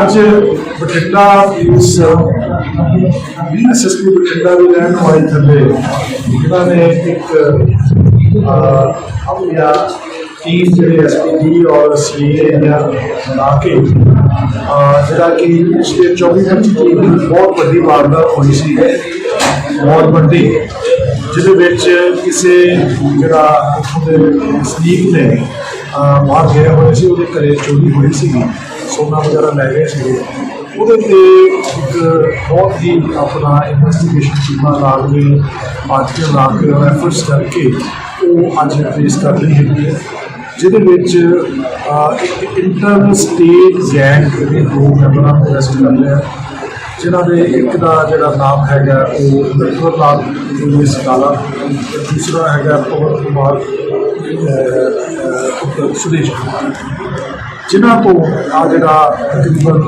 ਅੱਜ Bathinda police SSP Bathinda ਦੀ ਰਹਿਣ ਵਾਲੀ ਥੱਲੇ ਇਹਨਾਂ ਨੇ ਇੱਕ ਆਪਣੀਆਂ ਟੀਮ ਜਿਹੜੇ ਐਸਪੀਡੀ ਔਰ ਸੀਏ ਦੀਆਂ ਬਣਾ ਕੇ ਅਹ, ਜਿਹੜਾ ਕਿ ਪਿਛਲੇ 24 ਘੰਟੇ ਦੀ ਬਹੁਤ ਵੱਡੀ ਵਾਰਦਾਤ ਹੋਈ ਸੀ। ਬਹੁਤ ਵੱਡੀ ਜਿਹਦੇ ਵਿੱਚ ਕਿਸੇ ਜਿਹੜਾ ਸਲੀਪ ਨੇ ਅਹ, ਬਾਹਰ ਗਏ ਹੋਏ ਸੀ ਉਹਦੇ ਘਰੇ ਚੋਰੀ ਹੋਈ ਸੀਗੀ। ਸੋਨਾ ਵਗੈਰਾ ਲੈ ਗਏ ਸੀਗੇ। ਉਹਦੇ ਤੇ ਇੱਕ ਬਹੁਤ ਹੀ ਆਪਣਾ ਇਨਵੈਸਟੀਗੇਸ਼ਨ ਟੀਮਾਂ ਲਾ ਕੇ ਅੱਜ ਕੇ ਲਾ ਕੇ ਐਫਰਟਸ ਕਰਕੇ ਉਹ ਅੱਜ ਫੇਸ ਕਰ ਰਹੀ ਹੈਗੀ ਹੈ। ਜਿਹਦੇ ਵਿੱਚ ਇੱਕ ਇੰਟਰ ਸਟੇਟ ਗੈਂਗ ਦੇ ਦੋ ਮੈਂਬਰਾਂ ਨੂੰ ਅਰੈਸਟ ਕਰ ਲਿਆ। ਜਿਨ੍ਹਾਂ ਦੇ ਇੱਕ ਦਾ ਜਿਹੜਾ ਨਾਮ ਹੈਗਾ, ਉਹ ਨਰਵਰ ਲਾਲ ਜੀ ਸਕਾਲਾ ਦੂਸਰਾ ਹੈਗਾ ਪਵਨ ਕੁਮਾਰ ਸੁਦੇਸ਼ ਕੁਮਾਰ। ਜਿਨ੍ਹਾਂ ਤੋਂ ਆ ਜਿਹੜਾ ਤਕਰੀਬਨ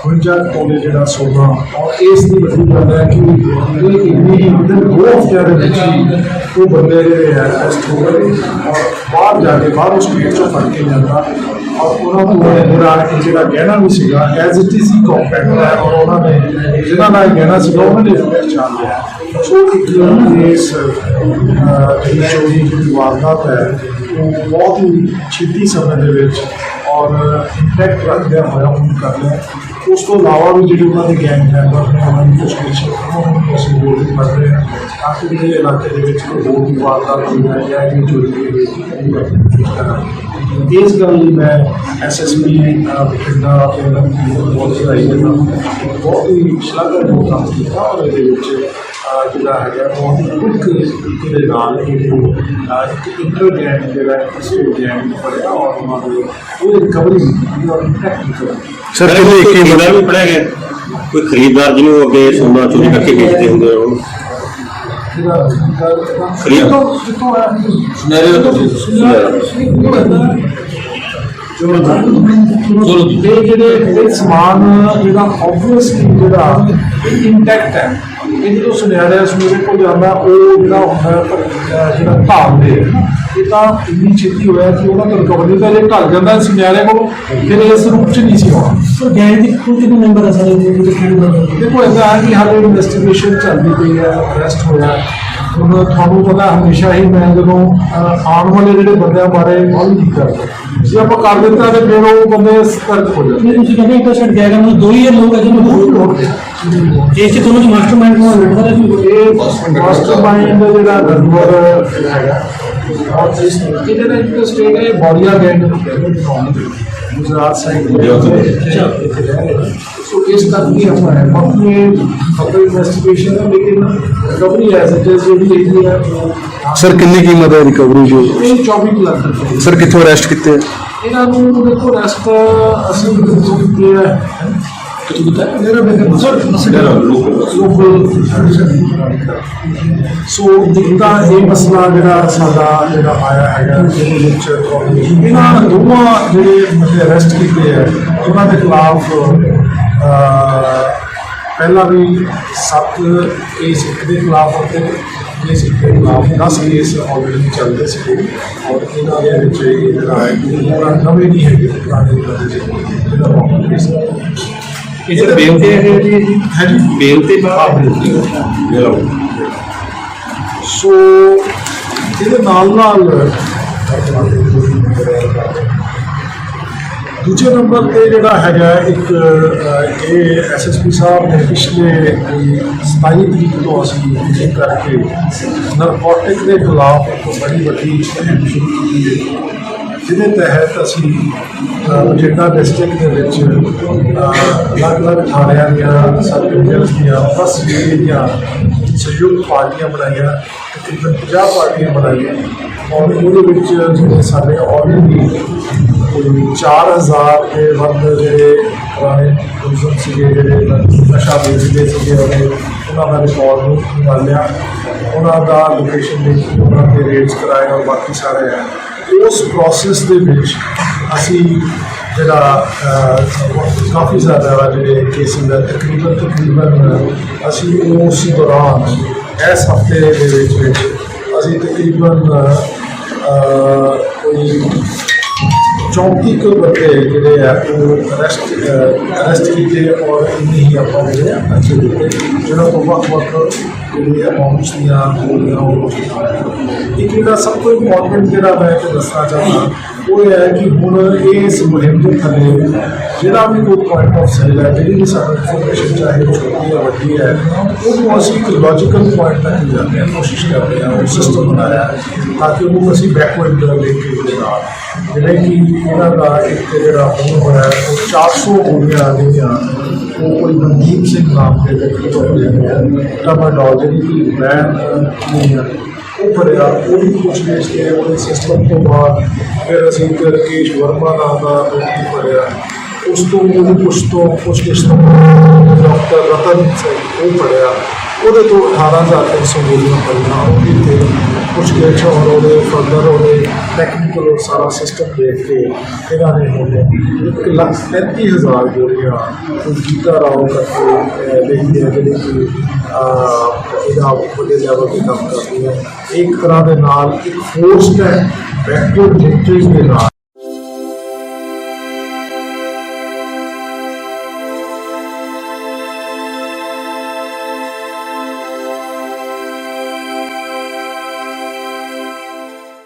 52 ਤੋਲੇ ਜਿਹੜਾ ਸੋਨਾ ਔਰ ਇਸ ਦੀ ਵੱਡੀ ਗੱਲ ਹੈ ਕਿ ਇਹ ਇੰਨੀ ਵਿਦਨ ਦੋ ਹਫ਼ਤਿਆਂ ਦੇ ਵਿੱਚ ਹੀ ਉਹ ਬੰਦੇ ਜਿਹੜੇ ਹੈ ਅਰੈਸਟ ਹੋ ਗਏ ਔਰ ਬਾਹਰ ਜਾ ਕੇ ਬਾਹਰੋਂ ਸਟੇਟ ਚੋਂ ਫੜ ਕੇ ਜਾਂਦਾ ਔਰ ਉਹਨਾਂ ਤੋਂ ਜਿਹੜਾ ਇਹ ਜਿਹੜਾ ਗਹਿਣਾ ਵੀ ਸੀਗਾ ਐਜ਼ ਇਟ ਇਜ਼ ਹੀ ਕੰਪੈਕਟ ਹੈ ਔਰ ਉਹਨਾਂ ਨੇ ਜਿਹਨਾਂ ਦਾ ਇਹ ਗਹਿਣਾ ਸੀਗਾ ਉਹਨਾਂ ਨੇ ਫਿਰ ਪਛਾਣ ਲਿਆ। ਸੋ ਇੱਕ ਇਸ ਅਹ, ਜਿਹੜੀ ਚੋਰੀ ਦੀ ਵਾਰਦਾਤ ਹੈ ਬਹੁਤ ਹੀ ਛੇਤੀ ਸਮੇਂ ਦੇ ਵਿੱਚ ਔਰ ਇੰਪੈਕਟ ਰੱਖਦਿਆਂ ਹੋਇਆ ਹੁਣ ਕਰ ਲਿਆ ਉਸ ਤੋਂ ਇਲਾਵਾ ਵੀ ਜਿਹੜੇ ਉਹਨਾਂ ਦੇ ਗੈਂਗ ਮੈਂਬਰ ਨੇ ਉਹਨਾਂ ਦੀ ਕੁਝ ਕੁਝ ਉਹਨਾਂ ਨੂੰ ਅਸੀਂ ਹੋਰ ਵੀ ਕਰ ਰਹੇ ਹਾਂ ਤਾਂ ਕਿ ਜਿਹੜੇ ਇਲਾਕੇ ਦੇ ਵਿੱਚ ਕੋਈ ਹੋਰ ਵੀ ਵਾਰਦਾਤ ਹੋਈ ਹੈ ਜਾਂ ਇਹ ਚੋਰੀ ਦੀ ਹੋਈ ਹੈ, ਇਹ ਕਰਨ ਦੀ ਕੋਸ਼ਿਸ਼ ਕਰਾਂਗੇ ਇਸ ਗੱਲ ਲਈ ਮੈਂ ਐਸਐਸਪੀ ਬਠਿੰਡਾ ਤੇ ਉਹਨਾਂ ਦੀ ਬਹੁਤ ਵਧਾਈ ਦਿੰਦਾ ਬਹੁਤ ਹੀ ਸ਼ਲਾਘਾਯੋਗ ਕੰਮ ਕੀਤਾ ਔਰ ਇਹਦੇ ਵਿੱਚ ਅਹ, ਜਿਹੜਾ ਹੈਗਾ ਹੀ ਕੁਇਕ ਤਰੀਕੇ ਦੇ ਨਾਲ ਇਹ ਅਹ, ਇੱਕ ਇੰਟਰ ਗੈਂਗ ਜਿਹੜਾ ਹੈ, ਕਿਸੇ ਗੈਂਗ ਨੂੰ ਫੜਿਆ ਔਰ ਉਹਨਾਂ ਦੇ ਉਹ ਰਿਕਵਰੀ ਔਰ ਟੈਕਨੀਕਲ ਸਰ ਕਿੰਨੇ ਕੀ ਕਿਹੜਾ ਵੀ ਪੜਿਆ ਗਿਆ? ਕੋਈ ਖਰੀਦਦਾਰ ਜਿਹਨੂੰ ਅੱਗੇ ਸੋਨਾ ਚੋਰੀ ਕਰਕੇ ਵੇਚਦੇ ਹੁੰਦੇ ਆ ਉਹ ਖਰੀਦ ਕਿਤੋਂ ਹੈ ਸੁਨਹਿਰੇ ਚਲੋ। ਇਹ ਜਿਹੜੇ ਇਹ ਸਮਾਨ ਜਿਹੜਾ ਆਬਵੀਅਸਲੀ ਜਿਹੜਾ ਇੰਟੈਕਟ ਹੈ। ਇਹ ਤੋਂ ਸੁਨਿਆਰਿਆ ਸੁਨਿਆਰੇ ਕੋਲ ਜਾਂਦਾ ਉਹ ਜਿਹੜਾ ਹੁੰਦਾ ਜਿਹੜਾ ਧਾਮ ਦੇ। ਇਹ ਤਾਂ ਇੰਨੀ ਛੇਤੀ ਹੋਇਆ ਕਿ ਉਹਨਾਂ ਤੋਂ ਰਿਕਵਰੀ ਦਾ ਜੇ ਢਲ ਜਾਂਦਾ ਸੁਨਿਆਰੇ ਕੋਲ ਫਿਰ ਇਸ ਰੂਪ ਚ ਨਹੀਂ ਸੀ ਆਉਣਾ ਸਰ ਗੈਂਗ ਦੇ ਕੁਝ ਕਿੰਨੇ ਮੈਂਬਰ ਆ ਸਾਰੇ? ਰਹੇ ਦੇਖੋ ਇਦਾਂ ਹੈ ਕਿ ਹਾਲੇ ਇਨਵੈਸਟੀਗੇਸ਼ਨ ਚੱਲਦੀ ਪਈ ਹੈ ਅਰੈਸਟ ਹੋਇਆ। ਹੁਣ ਤੁਹਾਨੂੰ ਪਤਾ ਹਮੇਸ਼ਾ ਹੀ ਮੈਂ ਜਦੋਂ ਆਉਣ ਵਾਲੇ ਜਿਹੜੇ ਬੰਦਿਆਂ ਬਾਰੇ ਗੱਲ ਨਹੀਂ ਕਰਦਾ ਜੇ ਆਪਾਂ ਕਰ ਦਿੱਤਾ ਤੇ ਫਿਰ ਉਹ ਬੰਦੇ ਸਤਰਕ ਹੋ ਜਾਂਦੇ। ਨੇ ਤੁਸੀਂ ਕਹਿੰਦੇ ਇੱਕ ਸ਼ਾਇਦ ਗੈਂਗ ਨੂੰ ਦੋ ਹੀ ਲੋਕ ਹੈ ਜਿਹਨੂੰ ਬਹੁਤ ਲੋੜ ਹੈ ਇਸ ਚ ਦੋਨੋਂ ਮਾਸਟਰਮਾਈਂਡ ਨੂੰ ਲੜਦਾ ਇਹ ਮਾਸਟਰਮਾਈਂਡ ਜਿਹੜਾ ਰਨਵਰ ਹੈਗਾ ਔਰ ਇਸ ਨਾਲ ਇੱਕ ਸਟੇਟ ਹੈ ਬੋੜੀਆ ਗੈਂਗ ਨੂੰ ਕਹਿੰਦੇ ਨੇ ਕੌਮ ਗੁਜਰਾਤ ਸਾਈਡ ਸੋ ਇਸ ਕਰਕੇ ਆਪਾਂ ਹੈ। ਬਾਕੀ ਖਬਰ ਇਨਵੈਸਟੀਗੇਸ਼ਨ ਹੈ ਲੇਕਿਨ ਰਿਕਵਰੀ ਇਟ ਇਜ਼ ਜਿਹੜੀ ਹੈਗੀ ਹੈ ਸਰ ਕਿੰਨੀ ਕੀਮਤ ਹੈ ਰਿਕਵਰੀ ਇਹ 24 ਲੱਖ ਰੁਪਏ। ਸਰ ਕਿੱਥੋਂ ਅਰੈਸਟ ਕੀਤੇ? ਇਹਨਾਂ ਨੂੰ ਦੇਖੋ ਰੈਸਟ ਅਸੀਂ ਕੀਤੀ ਹੈ। ਸੋ ਇੱਕ ਤਾਂ ਇਹ ਮਸਲਾ ਜਿਹੜਾ ਸਾਡਾ ਜਿਹੜਾ ਆਇਆ ਹੈਗਾ, ਜਿਹਦੇ ਵਿੱਚ ਇਹਨਾਂ ਦੋਵਾਂ ਜਿਹੜੇ ਬੰਦੇ ਅਰੈਸਟ ਕੀਤੇ ਹੈ ਉਹਨਾਂ ਦੇ ਖਿਲਾਫ ਪਹਿਲਾਂ ਵੀ 7 ਕੇਸ ਇੱਕ ਦੇ ਖਿਲਾਫ ਅਤੇ ਕੇਸ ਇੱਕ ਦੇ ਖਿਲਾਫ 10 ਕੇਸ ਆਲਰੇਡੀ ਚੱਲਦੇ ਸੀ ਔਰ ਇਹਨਾਂ ਦੇ ਵਿੱਚ ਇਹ ਜਿਹੜਾ ਹੈ ਕਿ ਪੂਰਾ ਨਵੇਂ ਨਹੀਂ ਹੈਗੇ ਪੁਰਾਣੇ ਦੇ ਜਿਹੜਾ ਮਾਮਲਾ ਕੇਸ ਹੈ ਇਹ ਸਰ ਬੇਲ ਤੇ ਹੈ ਜੀ ਹੈ ਜੀ ਬੇਲ ਤੇ ਹਾਂ, ਬਿਲਕੁਲ। ਬਿਲਕੁਲ ਸੋ ਇਹਦੇ ਨਾਲ ਨਾਲ ਦੂਜੇ ਨੰਬਰ ਤੇ ਜਿਹੜਾ ਹੈਗਾ ਇੱਕ ਅਹ, ਇਹ ਐਸਐਸਪੀ ਸਾਹਿਬ ਨੇ ਪਿਛਲੇ ਅਹ, 27 ਤਰੀਕ ਤੋਂ ਅਸੀਂ ਇਹ ਕਰਕੇ ਨਰਕੋਟਿਕ ਦੇ ਖਿਲਾਫ ਇੱਕ ਬੜੀ ਵੱਡੀ ਮੁਹਿੰਮ ਸ਼ੁਰੂ ਕੀਤੀ ਹੈ ਜਿਹਦੇ ਤਹਿਤ ਅਸੀਂ ਬਠਿੰਡਾ ਡਿਸਟ੍ਰਿਕਟ ਦੇ ਵਿੱਚ ਅਲੱਗ-ਅਲੱਗ ਥਾਣਿਆਂ ਦੀਆਂ ਸਬ ਡਿਵੀਜ਼ਨਸ ਦੀਆਂ 10 ਜ਼ਿਲ੍ਹੇ ਦੀਆਂ ਸੰਯੁਕਤ ਪਾਰਟੀਆਂ ਬਣਾਈਆਂ, ਤਕਰੀਬਨ 50 ਪਾਰਟੀਆਂ ਬਣਾਈਆਂ। ਔਰ ਉਹਦੇ ਵਿੱਚ ਜਿਹੜੇ ਸਾਡੇ ਆਲਰੇਡੀ ਕੋਈ 4000 ਦੇ ਵੱਧ ਜਿਹੜੇ ਪੁਰਾਣੇ ਮੁਲਜ਼ਮ ਸੀਗੇ, ਜਿਹੜੇ ਨਸ਼ਾ ਵੇਚਦੇ ਸੀਗੇ ਉਹਨੇ ਉਹਨਾਂ ਦਾ ਰਿਕਾਰਡ ਨੂੰ ਨਿਕਾਲਿਆ। ਉਹਨਾਂ ਦਾ ਲੋਕੇਸ਼ਨ ਦੇ ਉਹਨਾਂ ਦੇ ਰੇਟਸ ਕਰਾਏ ਔਰ ਬਾਕੀ ਸਾਰੇ ਉਸ ਪ੍ਰੋਸੈਸ ਦੇ ਵਿੱਚ ਅਸੀਂ ਜਿਹੜਾ ਅਹ, ਕਾਫੀ ਜ਼ਿਆਦਾ ਜਿਹੜੇ ਕੇਸਿਸ ਦਾ ਤਕਰੀਬਨ ਤਕਰੀਬਨ ਅਸੀਂ ਉਸ ਦੌਰਾਨ ਇਸ ਹਫ਼ਤੇ ਦੇ ਵਿੱਚ ਵਿੱਚ ਅਸੀਂ ਤਕਰੀਬਨ ਕੋਈ 34 ਕੁ ਬੰਦੇ ਜਿਹੜੇ ਆ, ਉਹ ਅਰੈਸਟ ਅਰੈਸਟ ਕੀਤੇ ਔਰ ਇੰਨੀ ਹੀ ਆਪਾਂ ਜਿਹੜੇ ਆ, ਅੱਛੇ ਦਿੱਤੇ ਜਿਹੜਾ ਤੋਂ ਵੱਖ ਵੱਖ ਜਿਹੜੀ ਅਮਾਉਂਟਸ ਦੀਆਂ ਹੋਈਆਂ ਉਹ ਇੱਕ ਜਿਹੜਾ ਸਭ ਤੋਂ ਇੰਪੋਰਟੈਂਟ ਜਿਹੜਾ ਮੈਂ ਇਹ ਦੱਸਣਾ ਚਾਹੁੰਦਾ ਉਹ ਇਹ ਹੈ ਕਿ ਹੁਣ ਇਸ ਮੁਹਿੰਮ ਦੇ ਥੱਲੇ ਜਿਹੜਾ ਵੀ ਕੋਈ ਪੁਆਇੰਟ ਆਫ ਸੇਲ ਹੈ ਜਿਹੜੀ ਵੀ ਸਾਨੂੰ ਇਨਫੋਰਮੇਸ਼ਨ ਚਾਹੇ ਉਹ ਛੋਟੀ ਹੈ ਵੱਡੀ ਹੈ ਉਹਨੂੰ ਅਸੀਂ ਇੱਕ ਲੌਜੀਕਲ ਪੁਆਇੰਟ ਤੱਕ ਲੈ ਜਾਂਦੇ ਹਾਂ ਕੋਸ਼ਿਸ਼ ਕਰਦੇ ਹਾਂ ਉਹ ਸਿਸਟਮ ਬਣਾਇਆ ਹੈ ਤਾਂ ਕਿ ਉਹਨੂੰ ਅਸੀਂ ਬੈਕਵਰਡ ਲਿੰਕੇਜ ਦੇ ਨਾਲ ਜਿਹੜੇ ਕਿ ਇਹਨਾਂ ਦਾ ਇੱਕ ਜਿਹੜਾ ਹੁਣ ਹੋਇਆ ਹੈ, ਉਹ 400 ਗੋਲੀਆਂ ਜਿਹੜੀਆਂ ਉਹ ਕੋਈ ਮਨਦੀਪ ਸਿੰਘ ਨਾਮ ਦੇ ਵਿਅਕਤੀ ਤੋਂ ਹੋਇਆ ਟਮਾਡੋਲ ਜਿਹੜੀ ਕਿ ਬ੍ਰਾਂਡ ਨਹੀਂ ਹੈ ਉਹ ਫੜਿਆ ਉਹਦੀ ਪੁੱਛਗਿੱਛ ਕੇ ਉਹਦੇ ਸਿਸਟਮ ਤੋਂ ਬਾਅਦ ਫਿਰ ਅਸੀਂ ਇੱਕ ਰਕੇਸ਼ ਵਰਮਾ ਨਾਮ ਦਾ ਵਿਅਕਤੀ ਫੜਿਆ ਉਸ ਤੋਂ ਉਹਦੀ ਪੁੱਛ ਤੋਂ ਪੁੱਛਗਿੱਛ ਤੋਂ ਡਾਕਟਰ ਰਤਨ ਸਿੰਘ ਉਹ ਫੜਿਆ ਉਹਦੇ ਤੋਂ 18300 ਗੋਲੀਆਂ ਪਈਆਂ ਉਹਦੀ ਤੇ ਪੁੱਛਗਿੱਛ ਔਰ ਉਹਦੇ ਫਰਦਰ ਉਹਦੇ ਟੈਕਨੀਕਲ ਔਰ ਸਾਰਾ ਸਿਸਟਮ ਦੇਖ ਕੇ ਇਹਨਾਂ ਨੇ ਹੁਣ ਇੱਕ ਲੱਖ ਪੈਂਤੀ ਹਜ਼ਾਰ ਗੋਲੀਆਂ ਉਹ ਗੀਤਾ ਰਾਓ ਕਰਕੇ ਲਈ ਹੈ ਜਿਹੜੀ ਕਿ ਇਹਦਾ ਵੱਡੇ ਲੈਵਲ ਤੇ ਕੰਮ ਕਰਦੀ ਹੈ। ਇੱਕ ਤਰ੍ਹਾਂ ਦੇ ਨਾਲ ਇੱਕ ਫੋਰਸ ਹੈ ਬੈਕਵਰਡ ਲਿੰਕੇਜ ਦੇ ਨਾਲ।